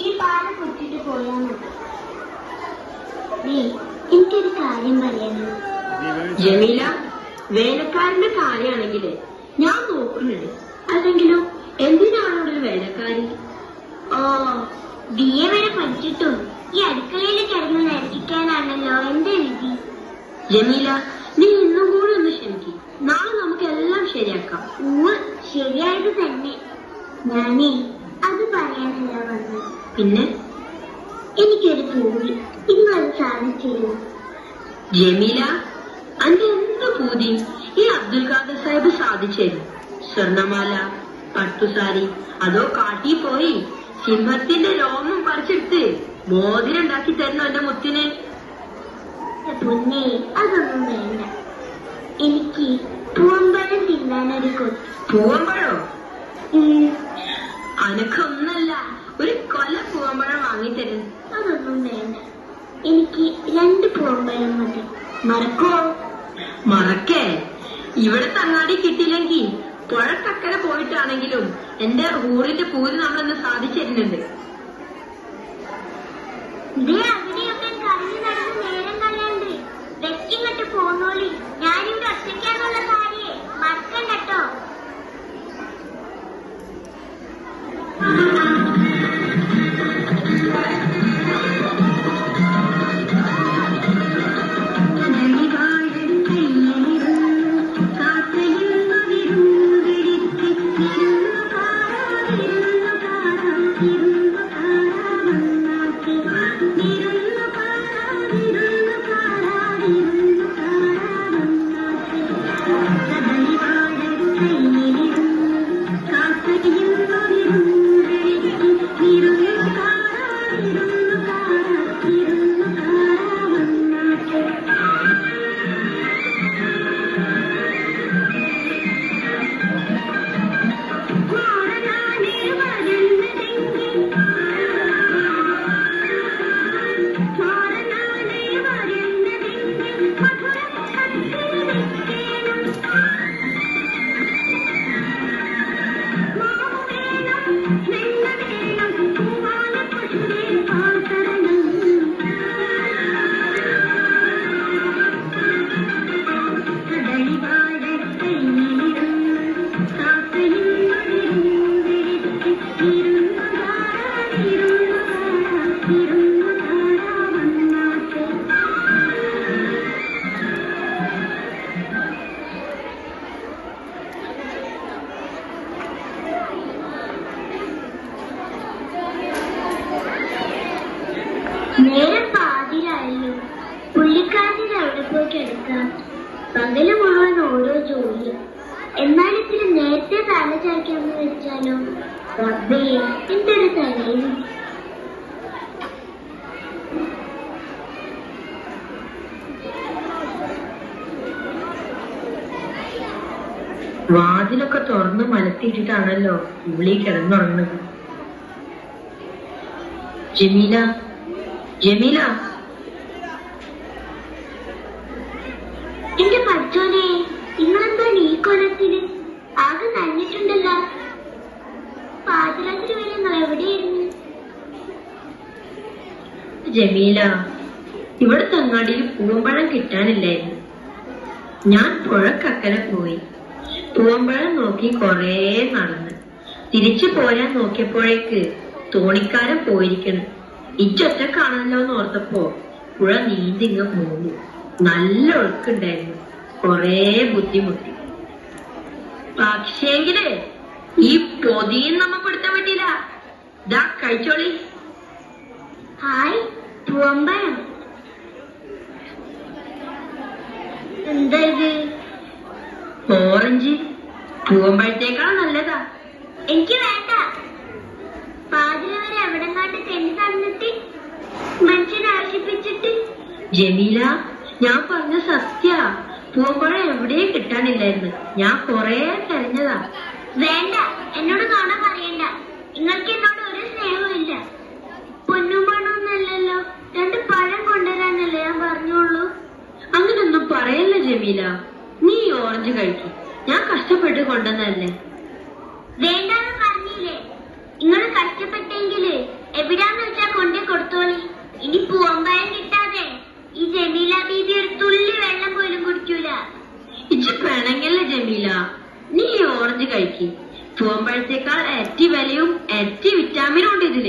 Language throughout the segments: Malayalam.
ഈ പാലം കുത്തിട്ട് പോയാൽ മതി. എനിക്കൊരു കാര്യം പറയാനുണ്ട് ജമീല വേലക്കാരന്റെ കാര്യമാണെങ്കിൽ ഞാൻ നോക്കുന്നുണ്ട് അല്ലെങ്കിലും എന്തിനാണ് ഒരു വേലക്കാരി? ഓ ബി എ വരെ പഠിച്ചിട്ടും ഈ അടുക്കളയിൽ കിടന്ന് നരകിക്കാനാണല്ലോ എന്റെ വിധി. ജമീല നീ ഇന്നും കൂടി ഒന്ന് ക്ഷമിക്കും. നാളെ നമുക്ക് എല്ലാം ശരിയാക്കാം ശരിയായത് തന്നെ. ഞാനേ അത് പറയാനല്ല വന്നത്. പിന്നെ? എനിക്കൊരു പൂതി. നിങ്ങളത് സാധിച്ചിരുന്നു ജമീല അന്റെ എന്ത് പൂതി? ഈ അബ്ദുൽ ഖാദർ സാഹിബ് സാധിച്ചേരും സ്വർണമാല പട്ടുസാരി അതോ കാട്ടി പോയി സിംഹത്തിന്റെ രോമം പറിച്ചെടുത്ത് മോതിരം ഉണ്ടാക്കി തരുന്നു എന്റെ മുത്തിന്? പൊന്നേ അതൊന്നും വേണ്ട. എനിക്ക് പൂവമ്പഴം തിന്നാനൊരു കൊത്തി പൂവമ്പഴോ അനക്കൊന്നല്ല ഒരു കൊല പൂവമ്പഴം വാങ്ങിത്തരുന്നു അതൊന്നും വേണ്ട. എനിക്ക് രണ്ട് പൂവമ്പഴം മതി. മറക്കോ മറക്കേ. ഇവിടെ തങ്ങാടി കിട്ടിയില്ലെങ്കിൽ പുഴക്കക്കര പോയിട്ടാണെങ്കിലും എന്റെ ഊറിന്റെ പൂര് നമ്മളൊന്ന് സാധിച്ചിരുന്നുണ്ട്. പകൽ മുഴുവൻ ഓരോ ജോലി എന്നാൽ ഇത്തിരി നേരത്തെ തല ചായ്ക്കാന്ന് വെച്ചാലോ? റബ്ബേ എന്റെ ഒരു തലയിൽ. വാതിലൊക്കെ തുറന്ന് മലത്തിയിട്ടിട്ടാണല്ലോ ഇവിളി കിടന്നുറങ്ങുന്നത്. ജമീല ജമീല. എന്റെ ഇന്നെന്താണ് ഈ കൊലത്തിൽ ആകെ നനഞ്ഞിട്ടുണ്ടല്ലോ. പാതിരാത്രി വരെ നിങ്ങൾ എവിടെയായിരുന്നു ജമീല ഇവിടെ തങ്ങാടിയിൽ പൂവമ്പഴം കിട്ടാനില്ലായിരുന്നു. ഞാൻ പുഴക്കക്കരെ പോയി. പൂവമ്പഴം നോക്കി കൊറേ നടന്ന്. തിരിച്ചു പോരാൻ നോക്കിയപ്പോഴേക്ക് തോണിക്കാരൻ പോയിരിക്കണം ഇച്ചൊറ്റക്കാണല്ലോ എന്ന് ഓർത്തപ്പോ പുഴ നീന്തിങ്ങ് പോന്നു. നല്ല ഒഴുക്കുണ്ടായിരുന്നു. കൊറേ ബുദ്ധിമുട്ടി. പക്ഷേങ്കിൽ ഈ പൊതിയും നമ്മ പിടുത്താൻ പറ്റിയില്ല. ദാ കഴിച്ചോളി. ഹായ് പൂവമ്പഴം. എന്താ ഇത്? ഓറഞ്ച്. പൂവമ്പഴത്തേക്കാൾ നല്ലതാ. എനിക്ക് വേണ്ട. പാതിര വരെ എവിടെ കണ്ട് തെന്നി തന്നിട്ട് മനുഷ്യനെ ആശിപ്പിച്ചിട്ട് ജമീല ഞാൻ പറഞ്ഞ സത്യ. പൂമ്പഴം എവിടെയും കിട്ടാനില്ലായിരുന്നു. ഞാൻ കൊറേ തെരഞ്ഞതാ വേണ്ട എന്നോട് കാണാൻ പറയണ്ട. നിങ്ങൾക്ക് എന്നോട് ഒരു സ്നേഹവും ഇല്ല പൊന്നും രണ്ട് പഴം കൊണ്ടുവരാനല്ലേ ഞാൻ പറഞ്ഞോളൂ അങ്ങനൊന്നും പറയല്ല ജമീല. നീ ഓറഞ്ച് കഴിക്കും. ഞാൻ കഷ്ടപ്പെട്ട് കൊണ്ടുവന്നല്ലേ വേണ്ടെന്ന് പറഞ്ഞില്ലേ? നിങ്ങൾ കഷ്ടപ്പെട്ടെങ്കിൽ എവിടാന്ന് വെച്ചാ കൊണ്ടേ കൊടുത്തോളി. ഇനി പൂവമ്പഴം കിട്ടാതെ ഈ ജമീല ബീബി ഒരു തുള്ളി വെള്ളം പോലും പിണങ്ങല്ല ജമീല നീ ഓറഞ്ച് കഴിക്കി. തൂമ്പഴത്തേക്കാൾ എറ്റി വിലയും എറ്റി വിറ്റാമിനും ഉണ്ട് ഇതിൽ.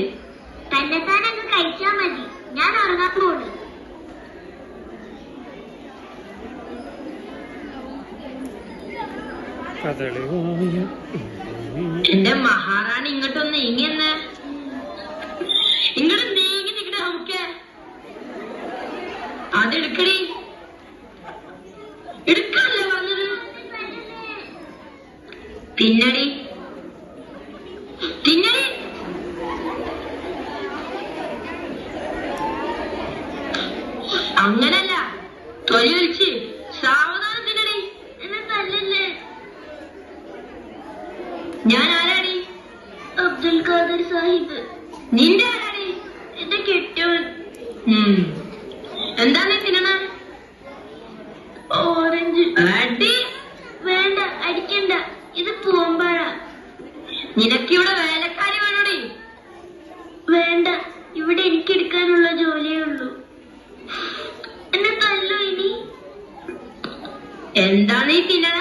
തന്നെ തന്നെത്താനൊക്കെ കഴിച്ചാ മതി. ഞാൻ ഉറങ്ങാൻ പോണു എന്റെ മഹാറാണി ഇങ്ങോട്ടൊന്ന് ഇങ്ങനെ ഇങ്ങോട്ട് നീങ്ങി നിക്കട നമുക്ക്. അതെടുക്കടി എടുക്ക. തിന്നടി തിന്നടി അങ്ങനല്ല. തൊലി വിളിച്ച്. സാവധാനം തിന്നടി എന്നെ ഞാൻ ആരാടി? അബ്ദുൽ ഖാദർ സാഹിബ്. നിന്റെ ആരാടി? എന്റെ കെട്ടിയവൻ ഉം. എന്താ നീ തിന്നണ? ഓറഞ്ച്. അടി വേണ്ട അടിക്കണ്ട ഇത് പൂമ്പഴ നിനക്കിവിടെ വേലക്കാരി വേണോടി വേണ്ട ഇവിടെ എനിക്ക് എടുക്കാനുള്ള ജോലിയേ ഉള്ളൂ. എന്നെ തല്ലു ഇനി. എന്താണ് ഈ തിന്നണ